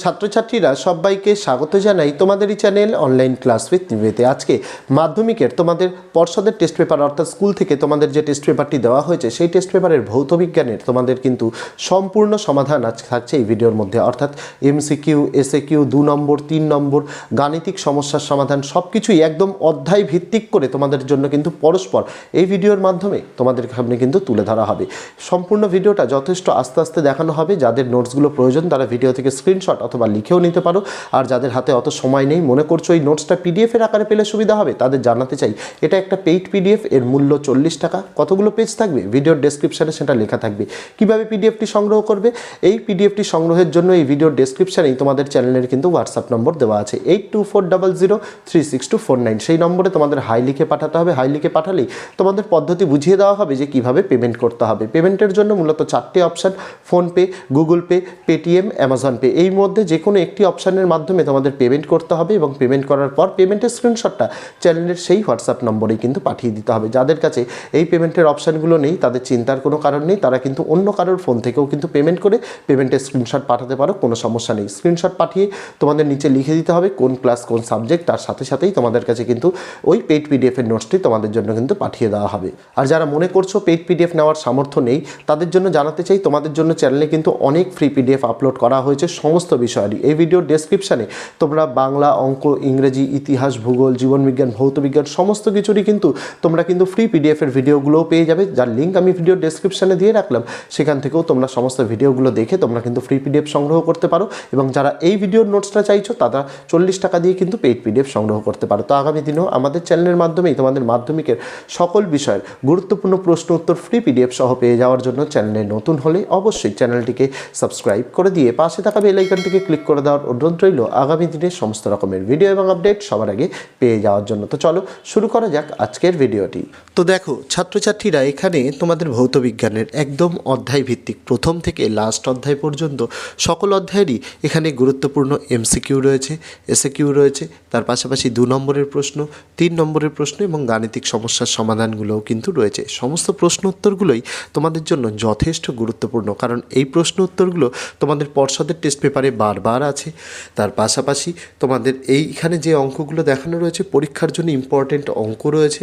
ছাত্রছাত্রীরা সবাইকে স্বাগত জানাই তোমাদের এই চ্যানেল অনলাইন ক্লাস উইথ নিবেতে আজকে মাধ্যমিকের তোমাদের পর্ষদের টেস্ট পেপার অর্থাৎ স্কুল থেকে তোমাদের যে টেস্ট পেপারটি দেওয়া হয়েছে, সেই টেস্ট পেপারের ভৌত বিজ্ঞানের তোমাদের কিন্তু সম্পূর্ণ সমাধান আজ থাকছে এই ভিডিওর মধ্যে। অর্থাৎ এমসিকিউ এসএ কিউ দু নম্বর, তিন নম্বর, গাণিতিক সমস্যার সমাধান সব কিছুই একদম অধ্যায় ভিত্তিক করে তোমাদের জন্য কিন্তু পরস্পর এই ভিডিওর মাধ্যমে তোমাদের সামনে কিন্তু তুলে ধরা হবে। সম্পূর্ণ ভিডিওটা যথেষ্ট আস্তে আস্তে দেখানো হবে। যাদের নোটসগুলো প্রয়োজন, তারা ভিডিও থেকে স্ক্রিনশট অথবা লিখেও নিতে পারো। আর যাদের হাতে অত সময় নেই, মনে করছ এই নোটসটা পিডিএফের আকারে পেলে সুবিধা হবে, তাদের জানাতে চাই, এটা একটা পেইড পিডিএফ এর মূল্য চল্লিশ টাকা। কতগুলো পেজ থাকবে? ভিডিওর ডেসক্রিপশানে সেটা লেখা থাকবে। কীভাবে পিডিএফটি সংগ্রহ করবে? এই পিডিএফটি সংগ্রহের জন্য এই ভিডিওর ডেসক্রিপশানেই তোমাদের চ্যানেলের কিন্তু হোয়াটসঅ্যাপ নম্বর দেওয়া আছে eight two four double zero three six two four nine সেই নম্বরে তোমাদের হাই লিখে পাঠাতে হবে। হাই লিখে পাঠালেই তোমাদের পদ্ধতি বুঝিয়ে দেওয়া হবে যে কীভাবে পেমেন্ট করতে হবে। পেমেন্টের জন্য মূলত চারটে option PhonePe Google Pay Paytm Amazon Pay এই মধ্যে যে কোনো একটি অপশানের মাধ্যমে তোমাদের পেমেন্ট করতে হবে এবং পেমেন্ট করার পর পেমেন্টের স্ক্রিনশটটা চ্যানেলের সেই হোয়াটসঅ্যাপ নম্বরেই কিন্তু পাঠিয়ে দিতে হবে। যাদের কাছে এই পেমেন্টের অপশানগুলো নেই, তাদের চিন্তার কোনো কারণ নেই, তারা কিন্তু অন্য কারোর ফোন থেকেও কিন্তু পেমেন্ট করে পেমেন্টের স্ক্রিনশট পাঠাতে পারো, কোনো সমস্যা নেই। স্ক্রিনশট পাঠিয়ে তোমাদের নিচে লিখে দিতে হবে কোন ক্লাস কোন সাবজেক্ট তার সাথে সাথেই তোমাদের কাছে কিন্তু ওই পেইড পিডিএফের নোটসটি তোমাদের জন্য কিন্তু পাঠিয়ে দেওয়া হবে। আর যারা মনে করছ পেইড পিডিএফ নেওয়ার সামর্থ্য নেই, তাদের জন্য জানাতে চাই, তোমাদের জন্য চ্যানেলে কিন্তু অনেক ফ্রি পিডিএফ আপলোড করা হয়েছে, সমস্ত বিষয়েরই এই ভিডিওর ডেসক্রিপশানে তোমরা বাংলা, অঙ্ক, ইংরেজি, ইতিহাস, ভূগোল, জীবনবিজ্ঞান, ভৌতবিজ্ঞান সমস্ত কিছুরই কিন্তু তোমরা কিন্তু ফ্রি পিডিএফের ভিডিওগুলোও পেয়ে যাবে। যার লিঙ্ক আমি ভিডিওর ডেসক্রিপশানে দিয়ে রাখলাম, সেখান থেকেও তোমরা সমস্ত ভিডিওগুলো দেখে তোমরা কিন্তু ফ্রি পিডিএফ সংগ্রহ করতে পারো এবং যারা এই ভিডিওর নোটসটা চাইছো, তারা চল্লিশ টাকা দিয়ে কিন্তু পেইড পিডিএফ সংগ্রহ করতে পারো। তো আগামী দিনেও আমাদের চ্যানেলের মাধ্যমেই তোমাদের মাধ্যমিকের সকল বিষয়ের গুরুত্বপূর্ণ প্রশ্ন উত্তর ফ্রি পিডিএফ সহ পেয়ে যাওয়ার জন্য চ্যানেলে নতুন হলে অবশ্যই চ্যানেলটিকে সাবস্ক্রাইব করে দিয়ে পাশে থাকা বেল আইকনটিকে ক্লিক করে দেওয়ার অনুরোধ রইল। আগামী দিনে সমস্ত রকমের ভিডিও এবং আপডেট সবার আগে পেয়ে যাওয়ার জন্য। তো চলো, শুরু করা যাক আজকের ভিডিওটি তো দেখো, ছাত্রছাত্রীরা এখানে তোমাদের ভৌত বিজ্ঞানের একদম অধ্যায় ভিত্তিক প্রথম থেকে লাস্ট অধ্যায় পর্যন্ত সকল অধ্যায়েরই এখানে গুরুত্বপূর্ণ এমসিকিউ রয়েছে এসএকিউ রয়েছে, তার পাশাপাশি দু নম্বরের প্রশ্ন, তিন নম্বরের প্রশ্ন এবং গাণিতিক সমস্যার সমাধানগুলোও কিন্তু রয়েছে। সমস্ত প্রশ্ন উত্তরগুলোই তোমাদের জন্য যথেষ্ট গুরুত্বপূর্ণ। কারণ এই প্রশ্ন উত্তরগুলো তোমাদের পর্ষদের টেস্ট পেপারে বারবার আছে। তার পাশাপাশি তোমাদের এইখানে যে অঙ্কগুলো দেখানো রয়েছে, পরীক্ষার জন্য ইম্পর্টেন্ট অঙ্ক রয়েছে।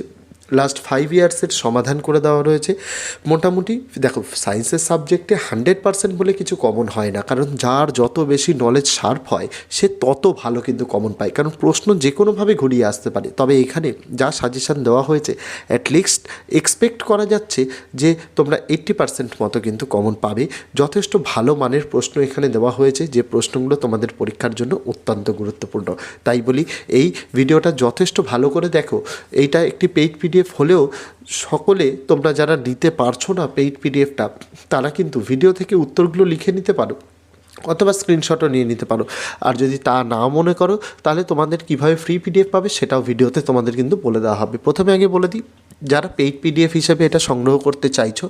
লাস্ট ফাইভ ইয়ার্সের সমাধান করে দেওয়া রয়েছে। মোটামুটি দেখো সায়েন্সের সাবজেক্টে হান্ড্রেড পার্সেন্ট বলে কিছু কমন হয় না। কারণ যার যত বেশি নলেজ শার্প হয়, সে তত ভালো কিন্তু কমন পায়। কারণ প্রশ্ন যে কোনোভাবে ঘুরিয়ে আসতে পারে। তবে এখানে যা সাজেশান দেওয়া হয়েছে অ্যাটলিস্ট এক্সপেক্ট করা যাচ্ছে যে তোমরা এইট্টি পার্সেন্ট মতো কিন্তু কমন পাবে। যথেষ্ট ভালো মানের প্রশ্ন এখানে দেওয়া হয়েছে, যে প্রশ্নগুলো তোমাদের পরীক্ষার জন্য অত্যন্ত গুরুত্বপূর্ণ। তাই বলি, এই ভিডিওটা যথেষ্ট ভালো করে দেখো। এইটা একটি পেইড পিডিএফ হলেও সকলে তোমরা যারা নিতে পারছ না পেইড পিডিএফটা, তারা কিন্তু ভিডিও থেকে উত্তরগুলো লিখে নিতে পারো। অথবা স্ক্রিনশটও নিয়ে নিতে পারো। আর যদি তা না মনে করো, তাহলে তোমাদের কীভাবে ফ্রি পিডিএফ পাবে সেটাও ভিডিওতে তোমাদের কিন্তু বলে দেওয়া হবে। প্রথমে আগে বলে দিই, যারা পেইড পিডিএফ হিসেবে এটা সংগ্রহ করতে চাইছো,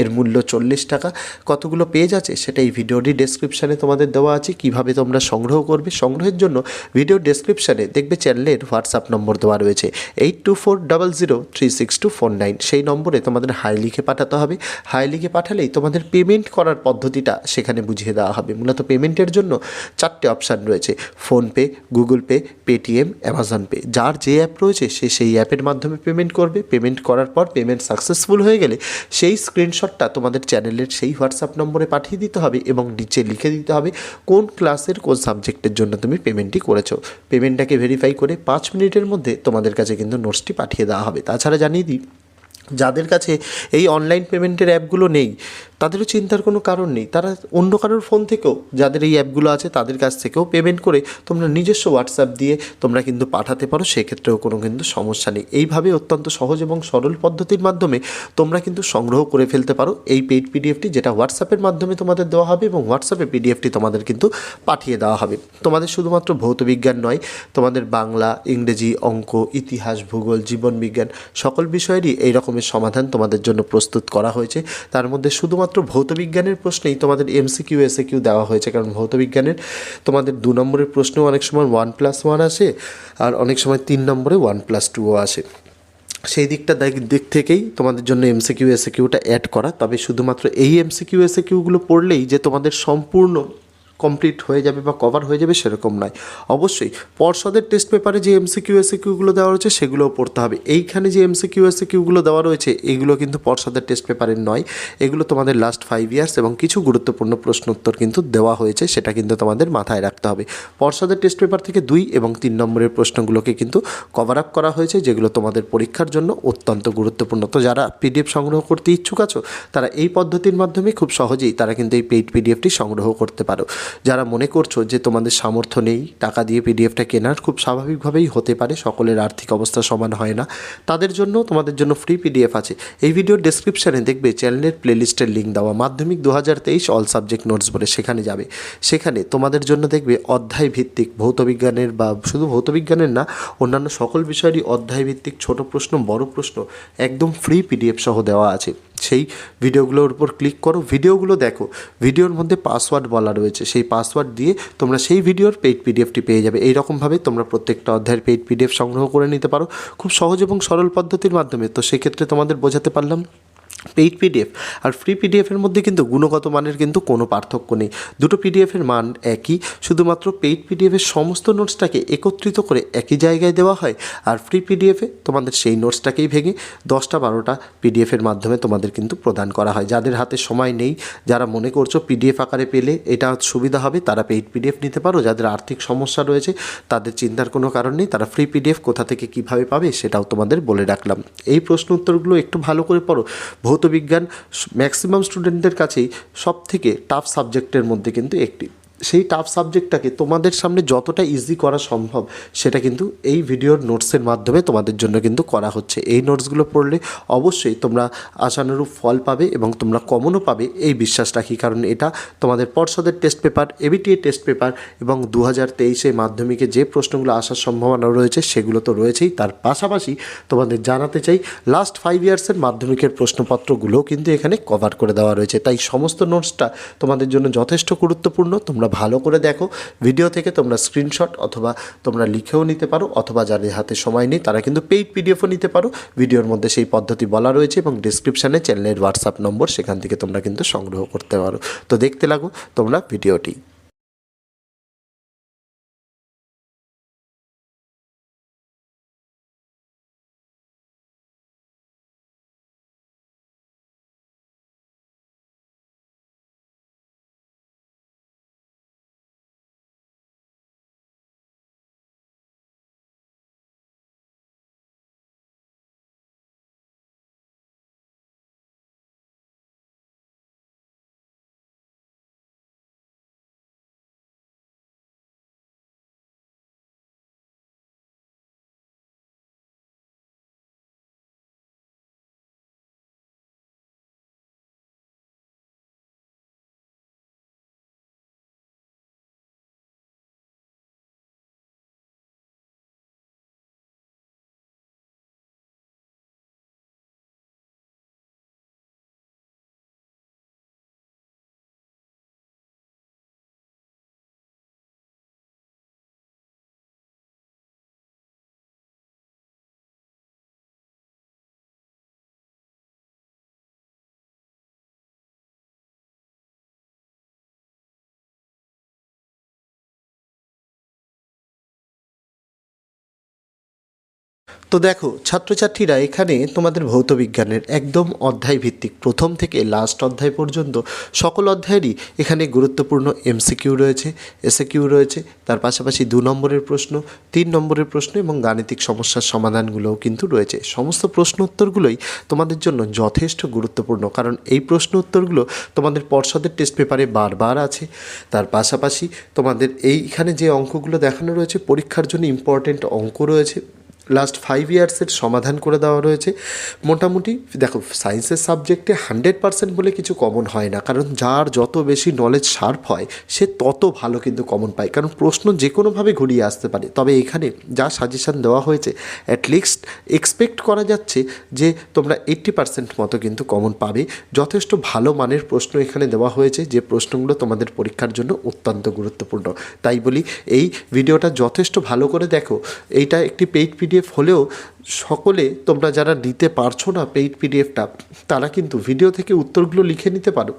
এর মূল্য চল্লিশ টাকা। কতগুলো পেজ আছে সেটা এই ভিডিওটি ডেসক্রিপশানে তোমাদের দেওয়া আছে। কীভাবে তোমরা সংগ্রহ করবে, সংগ্রহের জন্য ভিডিও ডেসক্রিপশানে দেখবে চ্যানেলের হোয়াটসঅ্যাপ নম্বর দেওয়া রয়েছে। Eight two four double zero three six two four nine সেই নম্বরে তোমাদের হাই লিখে পাঠাতে হবে। হাই লিখে পাঠালেই তোমাদের পেমেন্ট করার পদ্ধতিটা সেখানে বুঝিয়ে দেওয়া হবে। মূলত পেমেন্টের জন্য চারটে অপশান রয়েছে। PhonePe, Google Pay, Paytm, Amazon Pay. যার যে অ্যাপ রয়েছে, সে সেই অ্যাপের মাধ্যমে পেমেন্ট করবে। পেমেন্ট করার পর পেমেন্ট সাকসেসফুল হয়ে গেলে সেই স্ক্রিনশটটা তোমাদের চ্যানেলের সেই হোয়াটসঅ্যাপ নম্বরে পাঠিয়ে দিতে হবে এবং নিচে লিখে দিতে হবে কোন ক্লাসের কোন সাবজেক্টের জন্য তুমি পেমেন্টটি করেছ। পেমেন্টটাকে ভেরিফাই করে পাঁচ মিনিটের মধ্যে তোমাদের কাছে কিন্তু নোটসটি পাঠিয়ে দেওয়া হবে। তাছাড়া জানিয়ে দিই যাদের কাছে এই অনলাইন পেমেন্টের অ্যাপগুলো নেই, তাদেরও চিন্তার কোনো কারণ নেই। তারা অন্য কারোর ফোন থেকেও যাদের এই অ্যাপগুলো আছে, তাদের কাছ থেকেও পেমেন্ট করে তোমরা নিজস্ব হোয়াটসঅ্যাপ দিয়ে তোমরা কিন্তু পাঠাতে পারো, সেক্ষেত্রেও কোনো কিন্তু সমস্যা নেই। এইভাবে অত্যন্ত সহজ এবং সরল পদ্ধতির মাধ্যমে তোমরা কিন্তু সংগ্রহ করে ফেলতে পারো এই পেইড পিডিএফটি যেটা হোয়াটসঅ্যাপের মাধ্যমে তোমাদের দেওয়া হবে এবং হোয়াটসঅ্যাপে পিডিএফটি তোমাদের কিন্তু পাঠিয়ে দেওয়া হবে। তোমাদের শুধুমাত্র ভৌতবিজ্ঞান নয়, তোমাদের বাংলা, ইংরেজি, অঙ্ক, ইতিহাস, ভূগোল জীবনবিজ্ঞান সকল বিষয়েরই এই রকমের সমাধান তোমাদের জন্য প্রস্তুত করা হয়েছে। তার মধ্যে শুধুমাত্র ভৌতবিজ্ঞানের প্রশ্নেই তোমাদের এমসিকিউ, এসএকিউ দেওয়া হয়েছে। কারণ ভৌতবিজ্ঞানের তোমাদের দু নম্বরের প্রশ্নেও অনেক সময় ওয়ান প্লাস ওয়ান আসে আর অনেক সময় তিন নম্বরে ওয়ান প্লাস টুও আসে। সেই দিকটা দিক- দিক থেকেই তোমাদের জন্য এমসিকিউ, এসএকিউটা অ্যাড করা। তবে শুধুমাত্র এই এমসিকিউ, এসএকিউগুলো পড়লেই যে তোমাদের সম্পূর্ণ কমপ্লিট হয়ে যাবে বা কভার হয়ে যাবে সেরকম নয়। অবশ্যই পর্ষদের টেস্ট পেপারে যে এমসিকিউ এসিকিউগুলো দেওয়া রয়েছে সেগুলোও পড়তে হবে। এইখানে যে এমসিকিউ এসিকিউগুলো দেওয়া রয়েছে এগুলো কিন্তু পর্ষদের টেস্ট পেপারের নয়। এগুলো তোমাদের লাস্ট ফাইভ ইয়ার্স এবং কিছু গুরুত্বপূর্ণ প্রশ্ন উত্তর কিন্তু দেওয়া হয়েছে, সেটা কিন্তু তোমাদের মাথায় রাখতে হবে। পর্ষদের টেস্ট পেপার থেকে দুই এবং তিন নম্বরের প্রশ্নগুলোকে কিন্তু কভার আপ করা হয়েছে, যেগুলো তোমাদের পরীক্ষার জন্য অত্যন্ত গুরুত্বপূর্ণ। তো যারা পিডিএফ সংগ্রহ করতে ইচ্ছুক আছো, তারা এই পদ্ধতির মাধ্যমে খুব সহজেই তারা কিন্তু এই পেইড পিডিএফটি সংগ্রহ করতে পারো। যারা মনে করছ যে তোমাদের সামর্থ্য নেই, টাকা দিয়ে পিডিএফটা কেনার, খুব স্বাভাবিকভাবেই হতে পারে, সকলের আর্থিক অবস্থা সমান হয় না। তাদের জন্য, তোমাদের জন্য ফ্রি পিডিএফ আছে। এই ভিডিওর ডেসক্রিপশানে দেখবে চ্যানেলের প্লেলিস্টের লিঙ্ক দেওয়া। মাধ্যমিক দু হাজার তেইশ অল সাবজেক্ট নোটস বলে সেখানে যাবে। সেখানে তোমাদের জন্য দেখবে অধ্যায় ভিত্তিক ভৌতবিজ্ঞানের বা শুধু ভৌতবিজ্ঞানের না, অন্যান্য সকল বিষয়েরই অধ্যায় ভিত্তিক ছোট প্রশ্ন, বড় প্রশ্ন, একদম ফ্রি পিডিএফ সহ দেওয়া আছে। সেই ভিডিওগুলোর উপর ক্লিক করো, ভিডিওগুলো দেখো। ভিডিওর মধ্যে পাসওয়ার্ড বলা রয়েছে। সেই পাসওয়ার্ড দিয়ে তোমরা সেই ভিডিওর পেইড পিডিএফটি পেয়ে যাবে। এইরকমভাবে তোমরা প্রত্যেকটা অধ্যায়ের পেইড পিডিএফ সংগ্রহ করে নিতে পারো। খুব সহজ এবং সরল পদ্ধতির মাধ্যমে। তো সেক্ষেত্রে তোমাদের বোঝাতে পারলাম পেইড পিডিএফ আর ফ্রি পিডিএফের মধ্যে কিন্তু গুণগত মানের কিন্তু কোনো পার্থক্য নেই। দুটো পিডিএফের মান একই, শুধুমাত্র পেইড পিডিএফের সমস্ত নোটসটাকে একত্রিত করে একই জায়গায় দেওয়া হয়, আর ফ্রি পিডিএফে তোমাদের সেই নোটসটাকেই ভেঙে দশটা বারোটা পিডিএফের মাধ্যমে তোমাদের কিন্তু প্রদান করা হয়। যাদের হাতে সময় নেই, যারা মনে করছ পিডিএফ আকারে পেলে এটা সুবিধা হবে, তারা পেইড পিডিএফ নিতে পারো। যাদের আর্থিক সমস্যা রয়েছে, তাদের চিন্তার কোনো কারণ নেই, তারা ফ্রি পিডিএফ কোথা থেকে কীভাবে পাবে সেটাও তোমাদের বলে রাখলাম। এই প্রশ্ন উত্তরগুলো একটু ভালো করে পড়ো। ভৌতবিজ্ঞান ম্যাক্সিমাম স্টুডেন্টদের কাছেই সব থেকে টাফ সাবজেক্টের মধ্যে কিন্তু একটি। সেই টাফ সাবজেক্টটাকে তোমাদের সামনে যতটা ইজি করা সম্ভব, সেটা কিন্তু এই ভিডিওর নোটসের মাধ্যমে তোমাদের জন্য কিন্তু করা হচ্ছে। এই নোটসগুলো পড়লে অবশ্যই তোমরা আশানুরূপ ফল পাবে এবং তোমরা কমনও পাবে এই বিশ্বাস রাখি কারণ এটা তোমাদের পর্ষদের test paper ABTA test paper এবং দু হাজার তেইশে মাধ্যমিকে যে প্রশ্নগুলো আসার সম্ভাবনা রয়েছে, সেগুলো তো রয়েছেই। তার পাশাপাশি তোমাদের জানাতে চাই লাস্ট ফাইভ ইয়ার্সের মাধ্যমিকের প্রশ্নপত্রগুলোও কিন্তু এখানে কভার করে দেওয়া রয়েছে। তাই সমস্ত নোটসটা তোমাদের জন্য যথেষ্ট গুরুত্বপূর্ণ। তোমরা ভালো করে দেখো ভিডিও থেকে তোমরা স্ক্রিনশট অথবা তোমরা লিখেও নিতে পারো, অথবা যাদের হাতে সময় নেই তারা কিন্তু পেইড পিডিএফও নিতে পারো। ভিডিওর মধ্যে সেই পদ্ধতি বলা রয়েছে এবং ডিসক্রিপশানে চ্যানেলের হোয়াটসঅ্যাপ নম্বর, সেখান থেকে তোমরা কিন্তু সংগ্রহ করতে পারো। তো দেখতে লাগো তোমরা ভিডিওটি তো দেখো, ছাত্রছাত্রীরা এখানে তোমাদের ভৌত বিজ্ঞানের একদম অধ্যায় ভিত্তিক প্রথম থেকে লাস্ট অধ্যায় পর্যন্ত সকল অধ্যায়েরই এখানে গুরুত্বপূর্ণ এমসিকিউ রয়েছে এসএকিউ রয়েছে, তার পাশাপাশি দু নম্বরের প্রশ্ন, তিন নম্বরের প্রশ্ন এবং গাণিতিক সমস্যার সমাধানগুলোও কিন্তু রয়েছে। সমস্ত প্রশ্ন উত্তরগুলোই তোমাদের জন্য যথেষ্ট গুরুত্বপূর্ণ, কারণ এই প্রশ্ন উত্তরগুলো তোমাদের পর্ষদের টেস্ট পেপারে বারবার আছে। তার পাশাপাশি তোমাদের এইখানে যে অঙ্কগুলো দেখানো রয়েছে, পরীক্ষার জন্য ইম্পর্টেন্ট অঙ্ক রয়েছে। লাস্ট ফাইভ ইয়ার্সের সমাধান করে দেওয়া রয়েছে। মোটামুটি দেখো সায়েন্সের সাবজেক্টে হান্ড্রেড পার্সেন্ট বলে কিছু কমন হয় না। কারণ যার যত বেশি নলেজ শার্প হয়, সে তত ভালো কিন্তু কমন পায়। কারণ প্রশ্ন যে কোনোভাবে ঘুরিয়ে আসতে পারে। তবে এখানে যা সাজেশান দেওয়া হয়েছে অ্যাটলিস্ট এক্সপেক্ট করা যাচ্ছে যে তোমরা এইট্টি পার্সেন্ট মতো কিন্তু কমন পাবে। যথেষ্ট ভালো মানের প্রশ্ন এখানে দেওয়া হয়েছে, যে প্রশ্নগুলো তোমাদের পরীক্ষার জন্য অত্যন্ত গুরুত্বপূর্ণ। তাই বলি, এই ভিডিওটা যথেষ্ট ভালো করে দেখো। এইটা একটি পেইড পিডিএফ হলেও সকলে তোমরা যারা নিতে পারছ না পেইড পিডিএফটা, তারা কিন্তু ভিডিও থেকে উত্তরগুলো লিখে নিতে পারো।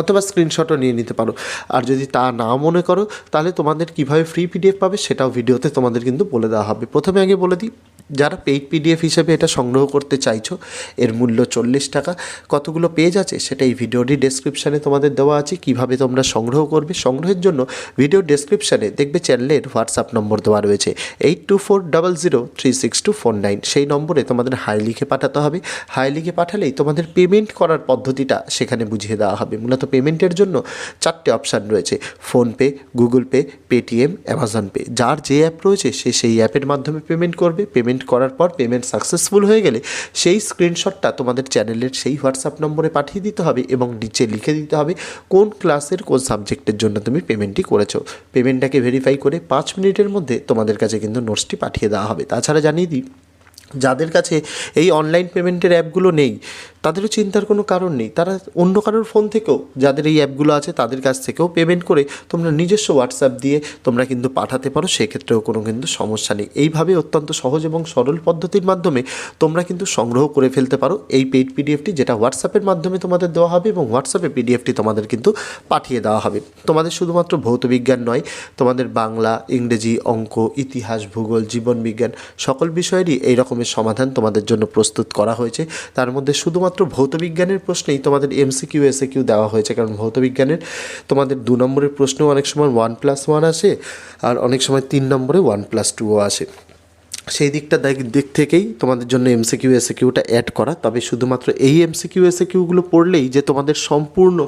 অথবা স্ক্রিনশটও নিয়ে নিতে পারো। আর যদি তা না মনে করো, তাহলে তোমাদের কীভাবে ফ্রি পিডিএফ পাবে সেটাও ভিডিওতে তোমাদের কিন্তু বলে দেওয়া হবে। প্রথমে আগে বলে দিই, যারা পেইড পিডিএফ হিসেবে এটা সংগ্রহ করতে চাইছো, এর মূল্য চল্লিশ টাকা। কতগুলো পেজ আছে সেটা এই ভিডিওটি ডেসক্রিপশানে তোমাদের দেওয়া আছে, কীভাবে তোমরা সংগ্রহ করবে। সংগ্রহের জন্য ভিডিও ডেসক্রিপশানে দেখবে চ্যানেলের হোয়াটসঅ্যাপ নম্বর দেওয়া রয়েছে eight two four double zero three six two four nine সেই নম্বরে তোমাদের হাই লিখে পাঠাতে হবে। হাই লিখে পাঠালেই তোমাদের পেমেন্ট করার পদ্ধতিটা সেখানে বুঝিয়ে দেওয়া হবে। মূলত পেমেন্টের জন্য চারটে অপশান রয়েছে। PhonePe, Google Pay, Paytm, Amazon Pay. যার যে অ্যাপ রয়েছে, সে সেই অ্যাপের মাধ্যমে পেমেন্ট করবে। পেমেন্ট করার পর পেমেন্ট সাকসেসফুল হয়ে গেলে সেই স্ক্রিনশটটা তোমাদের চ্যানেলের সেই হোয়াটসঅ্যাপ নম্বরে পাঠিয়ে দিতে হবে এবং নিচে লিখে দিতে হবে কোন ক্লাসের কোন সাবজেক্টের জন্য তুমি পেমেন্টটি করেছ। পেমেন্টটাকে ভেরিফাই করে পাঁচ মিনিটের মধ্যে তোমাদের কাছে কিন্তু নোটসটি পাঠিয়ে দেওয়া হবে। তাছাড়া জানিয়ে দিই, যাদের কাছে এই অনলাইন পেমেন্টের অ্যাপগুলো নেই তাদেরও চিন্তার কোনো কারণ নেই। তারা অন্য কারোর ফোন থেকেও যাদের এই অ্যাপগুলো আছে তাদের কাছ থেকেও পেমেন্ট করে তোমরা নিজস্ব হোয়াটসঅ্যাপ দিয়ে তোমরা কিন্তু পাঠাতে পারো। সেক্ষেত্রেও কোনো কিন্তু সমস্যা নেই। এইভাবে অত্যন্ত সহজ এবং সরল পদ্ধতির মাধ্যমে তোমরা কিন্তু সংগ্রহ করে ফেলতে পারো। এই পেইড পিডিএফটি যেটা হোয়াটসঅ্যাপের মাধ্যমে তোমাদের দেওয়া হবে এবং হোয়াটসঅ্যাপে পিডিএফটি তোমাদের কিন্তু পাঠিয়ে দেওয়া হবে। তোমাদের শুধুমাত্র ভৌতবিজ্ঞান নয়, তোমাদের বাংলা, ইংরেজি, অঙ্ক, ইতিহাস, ভূগোল জীবনবিজ্ঞান সকল বিষয়েরই এই রকমের সমাধান তোমাদের জন্য প্রস্তুত করা হয়েছে। তার মধ্যে শুধুমাত্র ভৌতবিজ্ঞানের প্রশ্নেই তোমাদের এমসিকিউ এসএকিউ দেওয়া হয়েছে, কারণ ভৌতবিজ্ঞানের তোমাদের দু নম্বরের প্রশ্ন অনেক সময় ওয়ান প্লাস ওয়ান আসে আর অনেক সময় তিন নম্বরে ওয়ান প্লাস টুও আসে। সেই দিকটা দিক- থেকেই তোমাদের জন্য এমসিকিউ এসএকিউটা অ্যাড করা। তবে শুধুমাত্র এই এমসিকিউ এসএকিউগুলো পড়লেই যে তোমাদের সম্পূর্ণ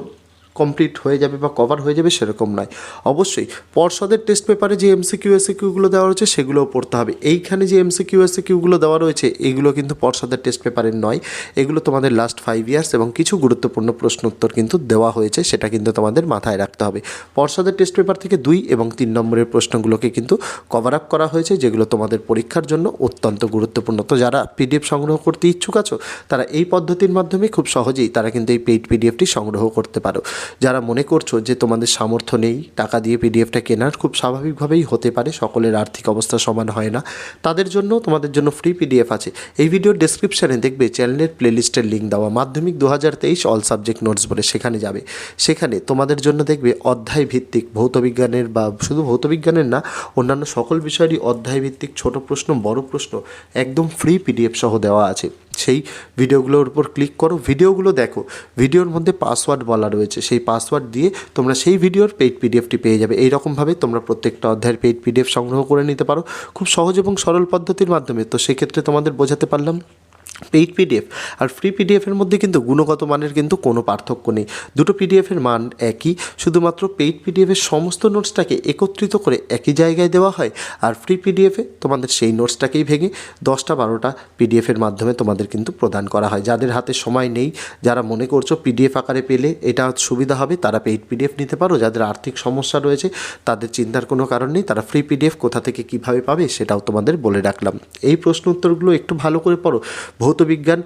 কমপ্লিট হয়ে যাবে বা কভার হয়ে যাবে সেরকম নয়। অবশ্যই পর্ষদের টেস্ট পেপারে যে এমসিকিউ এসিকিউগুলো দেওয়া রয়েছে সেগুলোও পড়তে হবে। এইখানে যে এমসিকিউ এসিকিউগুলো দেওয়া রয়েছে এগুলো কিন্তু পর্ষদের টেস্ট পেপারের নয়। এগুলো তোমাদের লাস্ট ফাইভ ইয়ার্স এবং কিছু গুরুত্বপূর্ণ প্রশ্ন উত্তর কিন্তু দেওয়া হয়েছে, সেটা কিন্তু তোমাদের মাথায় রাখতে হবে। পর্ষদের টেস্ট পেপার থেকে দুই এবং তিন নম্বরের প্রশ্নগুলোকে কিন্তু কভার আপ করা হয়েছে, যেগুলো তোমাদের পরীক্ষার জন্য অত্যন্ত গুরুত্বপূর্ণ। তো যারা পিডিএফ সংগ্রহ করতে ইচ্ছুক আছো, তারা এই পদ্ধতির মাধ্যমে খুব সহজেই তারা কিন্তু এই পেইড পিডিএফটি সংগ্রহ করতে পারো। যারা মনে করছ যে তোমাদের সামর্থ্য নেই, টাকা দিয়ে পিডিএফটা কেনার, খুব স্বাভাবিকভাবেই হতে পারে, সকলের আর্থিক অবস্থা সমান হয় না। তাদের জন্য, তোমাদের জন্য ফ্রি পিডিএফ আছে। এই ভিডিওর ডেসক্রিপশানে দেখবে চ্যানেলের প্লেলিস্টের লিঙ্ক দেওয়া। মাধ্যমিক দু হাজার তেইশ অল সাবজেক্ট নোটস বলে সেখানে যাবে। সেখানে তোমাদের জন্য দেখবে অধ্যায় ভিত্তিক ভৌতবিজ্ঞানের বা শুধু ভৌতবিজ্ঞানের না, অন্যান্য সকল বিষয়েরই অধ্যায় ভিত্তিক ছোট প্রশ্ন, বড় প্রশ্ন, একদম ফ্রি পিডিএফ সহ দেওয়া আছে। সেই ভিডিওগুলোর উপর ক্লিক করো, ভিডিওগুলো দেখো, ভিডিওর মধ্যে পাসওয়ার্ড বলা রয়েছে, সেই পাসওয়ার্ড দিয়ে তোমরা সেই ভিডিওর পেইড পিডিএফটি পেয়ে যাবে। এই রকমভাবে তোমরা প্রত্যেকটা অধ্যায়ের পেইড পিডিএফ সংগ্রহ করে নিতে পারো, খুব সহজ এবং সরল পদ্ধতির মাধ্যমে। তো সেক্ষেত্রে তোমাদের বোঝাতে পারলাম পেইড পিডিএফ আর ফ্রি পিডিএফের মধ্যে কিন্তু গুণগত মানের কিন্তু কোনো পার্থক্য নেই। দুটো পিডিএফের মান একই, শুধুমাত্র পেইড পিডিএফের সমস্ত নোটসটাকে একত্রিত করে একই জায়গায় দেওয়া হয় আর ফ্রি পিডিএফে তোমাদের সেই নোটসটাকেই ভেঙে দশটা বারোটা পিডিএফের মাধ্যমে তোমাদের কিন্তু প্রদান করা হয়। যাদের হাতে সময় নেই, যারা মনে করছ পিডিএফ আকারে পেলে এটা সুবিধা হবে, তারা পেইড পিডিএফ নিতে পারো। যাদের আর্থিক সমস্যা রয়েছে, তাদের চিন্তার কোনো কারণ নেই, তারা ফ্রি পিডিএফ কোথা থেকে কীভাবে পাবে সেটাও তোমাদের বলে রাখলাম। এই প্রশ্ন উত্তরগুলো একটু ভালো করে পড়ো। ভৌতবিজ্ঞান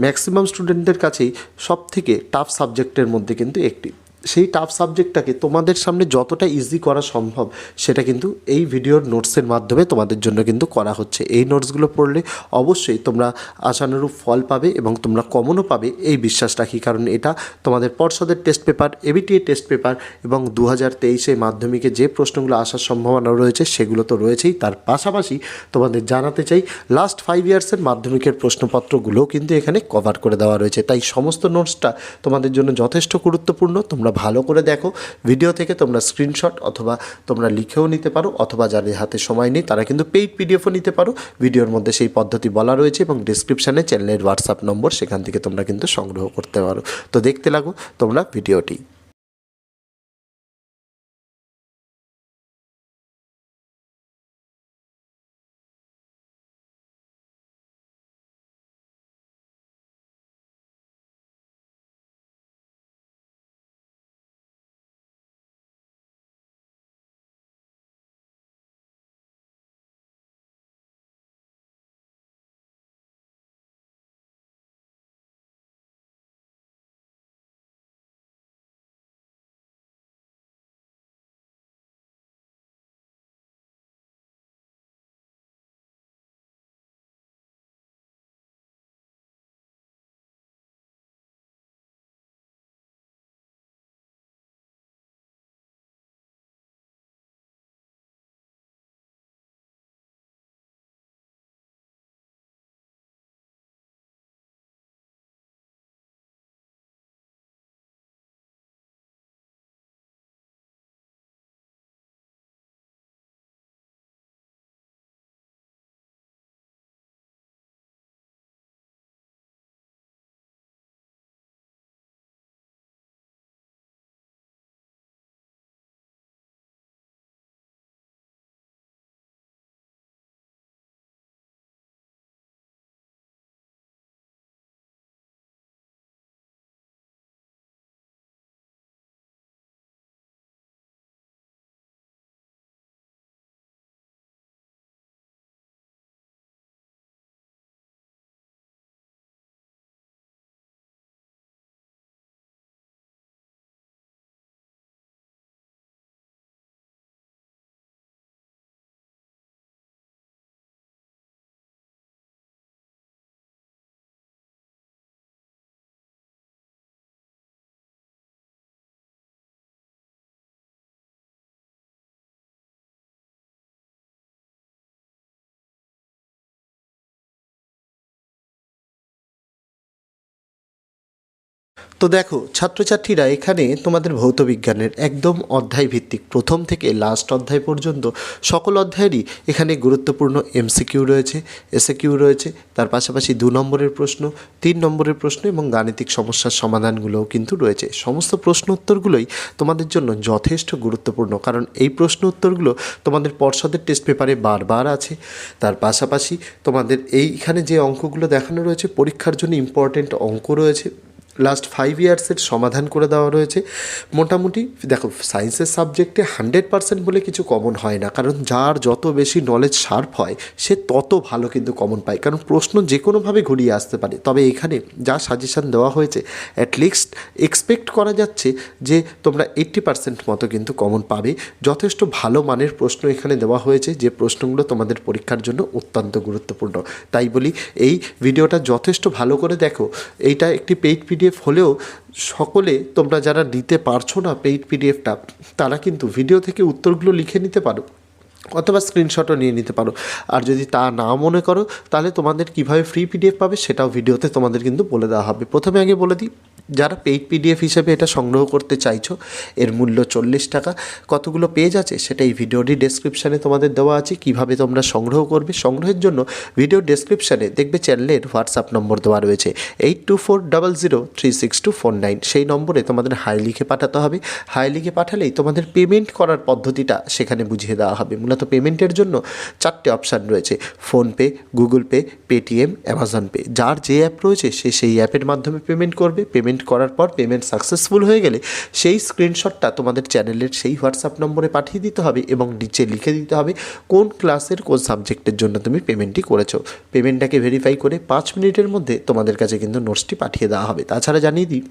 ম্যাক্সিমাম স্টুডেন্টদের কাছেই সব থেকে টাফ সাবজেক্টের মধ্যে কিন্তু একটি। সেই টাফ সাবজেক্টটাকে তোমাদের সামনে যতটা ইজি করা সম্ভব, সেটা কিন্তু এই ভিডিওর নোটসের মাধ্যমে তোমাদের জন্য কিন্তু করা হচ্ছে। এই নোটসগুলো পড়লে অবশ্যই তোমরা আশানুরূপ ফল পাবে এবং তোমরা কমনও পাবে। এই বিশ্বাস রাখি কারণ এটা তোমাদের পর্ষদের test paper ABTA test paper এবং দু হাজার তেইশে মাধ্যমিকে যে প্রশ্নগুলো আসার সম্ভাবনা রয়েছে, সেগুলো তো রয়েছেই। তার পাশাপাশি তোমাদের জানাতে চাই লাস্ট ফাইভ ইয়ার্সের মাধ্যমিকের প্রশ্নপত্রগুলোও কিন্তু এখানে কভার করে দেওয়া রয়েছে। তাই সমস্ত নোটসটা তোমাদের জন্য যথেষ্ট গুরুত্বপূর্ণ। তোমরা ভালো করে দেখো। ভিডিও থেকে তোমরা স্ক্রিনশট অথবা তোমরা লিখেও নিতে পারো, অথবা যাদের হাতে সময় নেই তারা কিন্তু পেইড পিডিএফও নিতে পারো। ভিডিওর মধ্যে সেই পদ্ধতি বলা রয়েছে এবং ডিসক্রিপশানে চ্যানেলের হোয়াটসঅ্যাপ নম্বর, সেখান থেকে তোমরা কিন্তু সংগ্রহ করতে পারো। তো দেখতে লাগো তোমরা ভিডিওটি তো দেখো, ছাত্রছাত্রীরা এখানে তোমাদের ভৌত বিজ্ঞানের একদম অধ্যায় ভিত্তিক প্রথম থেকে লাস্ট অধ্যায় পর্যন্ত সকল অধ্যায়েরই এখানে গুরুত্বপূর্ণ এমসিকিউ রয়েছে এসএকিউ রয়েছে, তার পাশাপাশি দু নম্বরের প্রশ্ন, তিন নম্বরের প্রশ্ন এবং গাণিতিক সমস্যার সমাধানগুলোও কিন্তু রয়েছে। সমস্ত প্রশ্ন উত্তরগুলোই তোমাদের জন্য যথেষ্ট গুরুত্বপূর্ণ, কারণ এই প্রশ্ন উত্তরগুলো তোমাদের পর্ষদের টেস্ট পেপারে বারবার আছে। তার পাশাপাশি তোমাদের এইখানে যে অঙ্কগুলো দেখানো রয়েছে, পরীক্ষার জন্য ইম্পর্টেন্ট অঙ্ক রয়েছে। লাস্ট ফাইভ ইয়ার্সের সমাধান করে দেওয়া রয়েছে। মোটামুটি দেখো সায়েন্সের সাবজেক্টে হান্ড্রেড পার্সেন্ট বলে কিছু কমন হয় না। কারণ যার যত বেশি নলেজ শার্প হয়, সে তত ভালো কিন্তু কমন পায়। কারণ প্রশ্ন যে কোনোভাবে ঘুরিয়ে আসতে পারে। তবে এখানে যা সাজেশান দেওয়া হয়েছে অ্যাটলিস্ট এক্সপেক্ট করা যাচ্ছে যে তোমরা এইট্টি পার্সেন্ট মতো কিন্তু কমন পাবে। যথেষ্ট ভালো মানের প্রশ্ন এখানে দেওয়া হয়েছে, যে প্রশ্নগুলো তোমাদের পরীক্ষার জন্য অত্যন্ত গুরুত্বপূর্ণ। তাই বলি, এই ভিডিওটা যথেষ্ট ভালো করে দেখো। এইটা একটি পেইড পিডিএফ হলেও সকলে তোমরা যারা নিতে পারছ না পেইড পিডিএফটা, তারা কিন্তু ভিডিও থেকে উত্তরগুলো লিখে নিতে পারো অথবা স্ক্রিনশটও নিয়ে নিতে পারো। আর যদি তা না মনে করো, তাহলে তোমাদের কীভাবে ফ্রি পিডিএফ পাবে সেটাও ভিডিওতে তোমাদের কিন্তু বলে দেওয়া হবে। প্রথমে আগে বলে দিই যারা পেইড পিডিএফ হিসেবে এটা সংগ্রহ করতে চাইছো, এর মূল্য চল্লিশ টাকা। কতগুলো পেজ আছে সেটা এই ভিডিওটি ডেসক্রিপশানে তোমাদের দেওয়া আছে, কীভাবে তোমরা সংগ্রহ করবে। সংগ্রহের জন্য ভিডিও ডেসক্রিপশানে দেখবে চ্যানেলের হোয়াটসঅ্যাপ নম্বর দেওয়া রয়েছে eight two four double zero three six two four nine সেই নম্বরে তোমাদের হাই লিখে পাঠাতে হবে। হাই লিখে পাঠালেই তোমাদের পেমেন্ট করার পদ্ধতিটা সেখানে বুঝিয়ে দেওয়া হবে। মূলত পেমেন্টের জন্য চারটে অপশান রয়েছে। PhonePe Google Pay Paytm Amazon Pay যার যে অ্যাপ রয়েছে সে সেই অ্যাপের মাধ্যমে পেমেন্ট করবে। পেমেন্ট করার পর পেমেন্ট সাকসেসফুল হয়ে গেলে সেই স্ক্রিনশটটা তোমাদের চ্যানেলের সেই হোয়াটসঅ্যাপ নম্বরে পাঠিয়ে দিতে হবে এবং নিচে লিখে দিতে হবে কোন ক্লাসের কোন সাবজেক্টের জন্য তুমি পেমেন্টটি করেছ। পেমেন্টটাকে ভেরিফাই করে পাঁচ মিনিটের মধ্যে তোমাদের কাছে কিন্তু নোটসটি পাঠিয়ে দেওয়া হবে। তাছাড়া জানিয়ে দিই,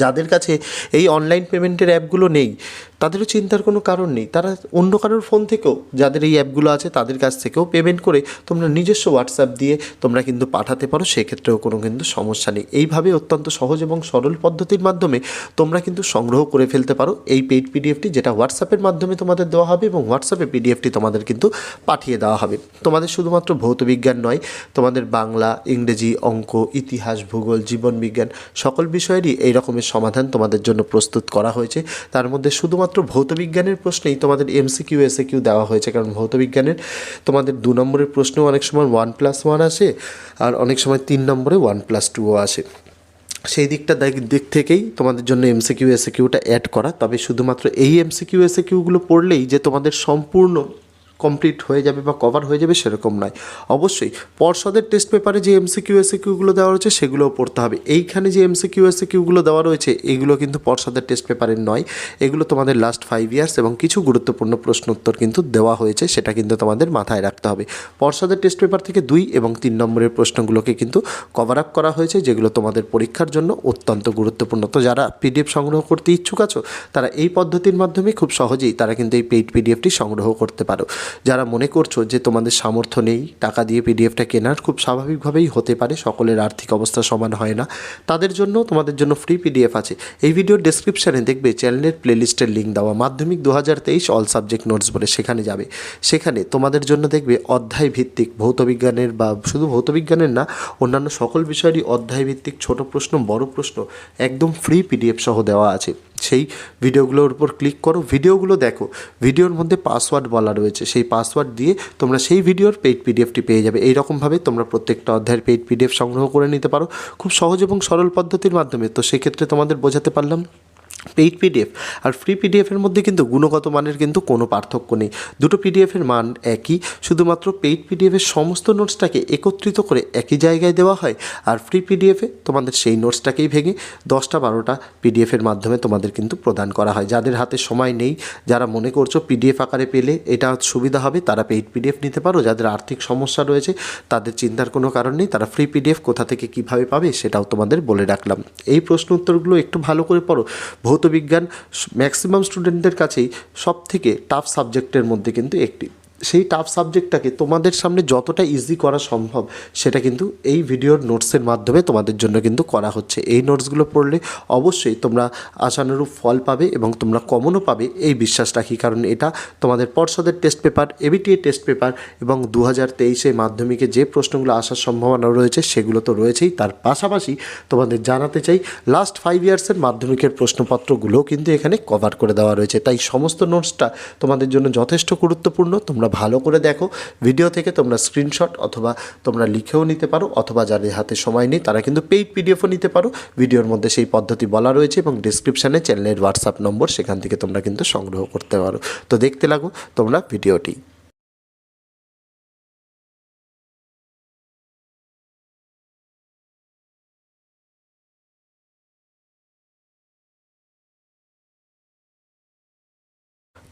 যাদের কাছে এই অনলাইন পেমেন্টের অ্যাপগুলো নেই তাদেরও চিন্তার কোনো কারণ নেই। তারা অন্য কারোর ফোন থেকেও যাদের এই অ্যাপগুলো আছে তাদের কাছ থেকেও পেমেন্ট করে তোমরা নিজস্ব হোয়াটসঅ্যাপ দিয়ে তোমরা কিন্তু পাঠাতে পারো। সেক্ষেত্রেও কোনো কিন্তু সমস্যা নেই। এইভাবে অত্যন্ত সহজ এবং সরল পদ্ধতির মাধ্যমে তোমরা কিন্তু সংগ্রহ করে ফেলতে পারো এই পেইড পিডিএফটি যেটা হোয়াটসঅ্যাপের মাধ্যমে তোমাদের দেওয়া হবে এবং হোয়াটসঅ্যাপে পিডিএফটি তোমাদের কিন্তু পাঠিয়ে দেওয়া হবে। তোমাদের শুধুমাত্র ভৌত বিজ্ঞান নয়, তোমাদের বাংলা, ইংরেজি, অঙ্ক, ইতিহাস, ভূগোল, জীবন বিজ্ঞান সকল বিষয়েরই এই রকমের সমাধান তোমাদের জন্য প্রস্তুত করা হয়েছে। তার মধ্যে শুধুমাত্র ভৌতবিজ্ঞানের প্রশ্নেই তোমাদের এমসিকিউ এসএকিউ দেওয়া হয়েছে, কারণ ভৌতবিজ্ঞানের তোমাদের দু নম্বরের প্রশ্নেও অনেক সময় ওয়ান প্লাস ওয়ান আসে আর অনেক সময় তিন নম্বরে ওয়ান প্লাস টুও আসে। সেই দিকটা দিক- থেকেই তোমাদের জন্য এমসিকিউ এসএকিউটা অ্যাড করা। তবে শুধুমাত্র এই এমসিকিউ এসএকিউগুলো পড়লেই যে তোমাদের সম্পূর্ণ কমপ্লিট হয়ে যাবে বা কভার হয়ে যাবে সেরকম নয়। অবশ্যই পর্ষদের টেস্ট পেপারে যে এমসি কিউ এমসিকিউ এসিকিউগুলো দেওয়া রয়েছে সেগুলোও পড়তে হবে। এইখানে যে এমসি কিউ এমসিকিউ এসিকিউগুলো দেওয়া রয়েছে এগুলো কিন্তু পর্ষদের টেস্ট পেপারের নয়। এগুলো তোমাদের লাস্ট ফাইভ ইয়ার্স এবং কিছু গুরুত্বপূর্ণ প্রশ্ন উত্তর কিন্তু দেওয়া হয়েছে, সেটা কিন্তু তোমাদের মাথায় রাখতে হবে। পর্ষদের টেস্ট পেপার থেকে দুই এবং তিন নম্বরের প্রশ্নগুলোকে কিন্তু কভার আপ করা হয়েছে, যেগুলো তোমাদের পরীক্ষার জন্য অত্যন্ত গুরুত্বপূর্ণ। তো যারা পিডিএফ সংগ্রহ করতে ইচ্ছুক আছো, তারা এই পদ্ধতির মাধ্যমে খুব সহজেই তারা কিন্তু এই পেইড পিডিএফটি সংগ্রহ করতে পারো। যারা মনে করছ যে তোমাদের সামর্থ্য নেই, টাকা দিয়ে পিডিএফটা কেনার, খুব স্বাভাবিকভাবেই হতে পারে, সকলের আর্থিক অবস্থা সমান হয় না। তাদের জন্য, তোমাদের জন্য ফ্রি পিডিএফ আছে। এই ভিডিওর ডেসক্রিপশানে দেখবে চ্যানেলের প্লেলিস্টের লিঙ্ক দেওয়া। মাধ্যমিক দু হাজার তেইশ অল সাবজেক্ট নোটস বলে সেখানে যাবে। সেখানে তোমাদের জন্য দেখবে অধ্যায় ভিত্তিক ভৌতবিজ্ঞানের বা শুধু ভৌতবিজ্ঞানের না, অন্যান্য সকল বিষয়েরই অধ্যায় ভিত্তিক ছোট প্রশ্ন, বড় প্রশ্ন, একদম ফ্রি পিডিএফ সহ দেওয়া আছে। সেই ভিডিওগুলোর উপর ক্লিক করো, ভিডিওগুলো দেখো। ভিডিওর মধ্যে পাসওয়ার্ড বলা রয়েছে। সেই পাসওয়ার্ড দিয়ে তোমরা সেই ভিডিওর পেইড পিডিএফটি পেয়ে যাবে। এই রকমভাবে তোমরা প্রত্যেকটা অধ্যায়ের পেইড পিডিএফ সংগ্রহ করে নিতে পারো। খুব সহজ এবং সরল পদ্ধতির মাধ্যমে। তো সেক্ষেত্রে তোমাদের বোঝাতে পারলাম। পেইড পিডিএফ আর ফ্রি পিডিএফের মধ্যে কিন্তু গুণগত মানের কিন্তু কোনো পার্থক্য নেই। দুটো পিডিএফের মান একই, শুধুমাত্র পেইড পিডিএফের সমস্ত নোটসটাকে একত্রিত করে একই জায়গায় দেওয়া হয়, আর ফ্রি পিডিএফে তোমাদের সেই নোটসটাকেই ভেঙে দশটা বারোটা পিডিএফের মাধ্যমে তোমাদের কিন্তু প্রদান করা হয়। যাদের হাতে সময় নেই, যারা মনে করছ পিডিএফ আকারে পেলে এটা সুবিধা হবে, তারা পেইড পিডিএফ নিতে পারো। যাদের আর্থিক সমস্যা রয়েছে, তাদের চিন্তার কোনো কারণ নেই, তারা ফ্রি পিডিএফ কোথা থেকে কীভাবে পাবে সেটাও তোমাদের বলে রাখলাম। এই প্রশ্ন উত্তরগুলো একটু ভালো করে পড়ো। ভৌতবিজ্ঞান ম্যাক্সিমাম স্টুডেন্টদের কাছেই সব থেকে টাফ সাবজেক্টের মধ্যে কিন্তু একটি। সেই টাফ সাবজেক্টটাকে তোমাদের সামনে যতটা ইজি করা সম্ভব, সেটা কিন্তু এই ভিডিওর নোটসের মাধ্যমে তোমাদের জন্য কিন্তু করা হচ্ছে। এই নোটসগুলো পড়লে অবশ্যই তোমরা আশানুরূপ ফল পাবে এবং তোমরা কমনও পাবে। এই বিশ্বাস রাখি কারণ এটা তোমাদের পর্ষদের test paper ABTA test paper এবং দু হাজার তেইশে মাধ্যমিকে যে প্রশ্নগুলো আসার সম্ভাবনা রয়েছে, সেগুলো তো রয়েছেই। তার পাশাপাশি তোমাদের জানাতে চাই লাস্ট ফাইভ ইয়ার্সের মাধ্যমিকের প্রশ্নপত্রগুলোও কিন্তু এখানে কভার করে দেওয়া রয়েছে। তাই সমস্ত নোটসটা তোমাদের জন্য যথেষ্ট গুরুত্বপূর্ণ। তোমরা ভালো করে দেখো। ভিডিও থেকে তোমরা স্ক্রিনশট অথবা তোমরা লিখেও নিতে পারো, অথবা যাদের হাতে সময় নেই তারা কিন্তু পেইড পিডিএফও নিতে পারো। ভিডিওর মধ্যে সেই পদ্ধতি বলা রয়েছে এবং ডিসক্রিপশানে চ্যানেলের হোয়াটসঅ্যাপ নম্বর, সেখান থেকে তোমরা কিন্তু সংগ্রহ করতে পারো। তো দেখতে লাগো তোমরা ভিডিওটি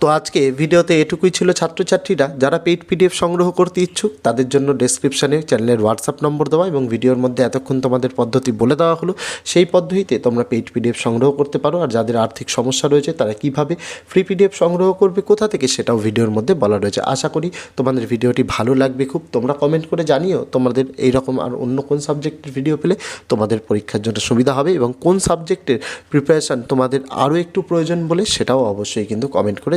তো আজকে ভিডিওতে এটুকুই ছিল ছাত্রছাত্রীরা, যারা পেইড পিডিএফ সংগ্রহ করতে ইচ্ছুক, তাদের জন্য ডেসক্রিপশানে চ্যানেলের হোয়াটসঅ্যাপ নম্বর দেওয়া এবং ভিডিওর মধ্যে এতক্ষণ তোমাদের পদ্ধতি বলে দেওয়া হলো, সেই পদ্ধতিতে তোমরা পেইড পিডিএফ সংগ্রহ করতে পারো। আর যাদের আর্থিক সমস্যা রয়েছে, তারা কীভাবে ফ্রি পিডিএফ সংগ্রহ করবে, কোথা থেকে সেটাও ভিডিওর মধ্যে বলা রয়েছে। আশা করি তোমাদের ভিডিওটি ভালো লাগবে খুব। তোমরা কমেন্ট করে জানিও তোমাদের এইরকম আর অন্য কোন সাবজেক্টের ভিডিও পেলে তোমাদের পরীক্ষার জন্য সুবিধা হবে এবং কোন সাবজেক্টের প্রিপারেশান তোমাদের আরও একটু প্রয়োজন বলে সেটাও অবশ্যই কিন্তু কমেন্ট করে